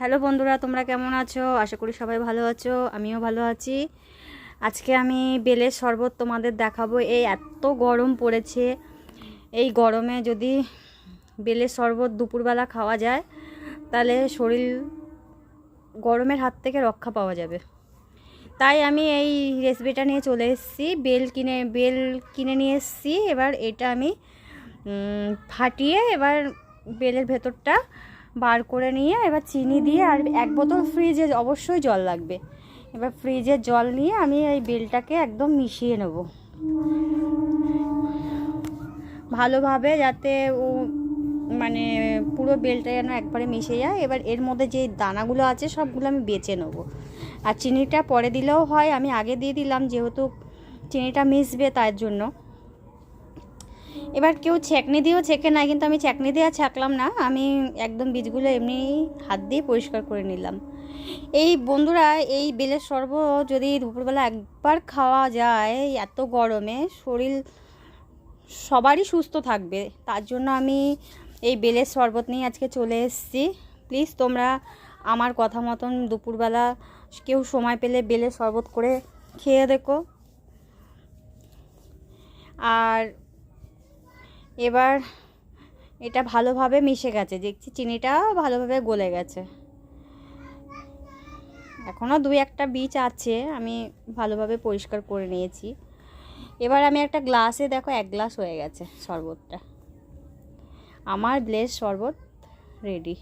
Hello বন্ধুরা, তোমরা কেমন আছো? আশা করি সবাই ভালো আছো, আমিও ভালো আছি। আজকে আমি বেলের শরবত তোমাদের দেখাবো। এই এত গরম পড়েছে। এই গরমে যদি বেলের শরবত দুপুরবেলা খাওয়া যায়, তাহলে শরীর গরমের হাত থেকে রক্ষা পাওয়া যাবে। তাই আমি এই রেসিপিটা নিয়ে চলে এসেছি। বেল কিনে বেল কিনে নিয়ে এসেছি। এবার এটা আমি ফাটিয়ে এবার বেলের ভেতরটা বার করে নিয়ে এবার চিনি দিয়ে আর এক বোতল ফ্রিজে অবশ্যই জল লাগবে। এবার ফ্রিজে জল নিয়ে আমি এই বেলটাকে একদম মিশিয়ে নেব। ভালোভাবে যাতে ও মানে পুরো বেলটা যেন একবারে মিশে যায়। এবার এর মধ্যে যে দানাগুলো আছে সবগুলো আমি বেছে নেব। আর চিনিটা পরে দিলেও হয় আমি আগে দিয়ে দিলাম যেহেতু চিনিটা মিশবে তার জন্য। এবার কেউ ছেঁকনি দিয়েও ছেঁকে না কিন্তু আমি ছেঁকনি দিয়ে ছাকলাম না, আমি একদম বীজগুলো এমনি হাত দিয়ে পরিষ্কার করে নিলাম। এই বন্ধুরা, এই বেলের শরবত যদি দুপুরবেলা একবার খাওয়া যায় এত গরমে, শরীর সবারই সুস্থ থাকবে। তার জন্য আমি এই বেলের শরবত নিয়ে আজকে চলে এসেছি। প্লিজ তোমরা আমার কথা মতন দুপুরবেলা কেউ সময় পেলে বেলের শরবত করে খেয়ে দেখো। আর এবার এটা ভালোভাবে মিশে গেছে। দেখছি চিনিটা ভালোভাবে গলে গেছে। এখনও দুই একটা বীজ আছে, আমি ভালোভাবে পরিষ্কার করে নিয়েছি। এবার আমি একটা গ্লাসে, দেখো এক গ্লাস হয়ে গেছে শরবতটা। আমার ব্লেস শরবত রেডি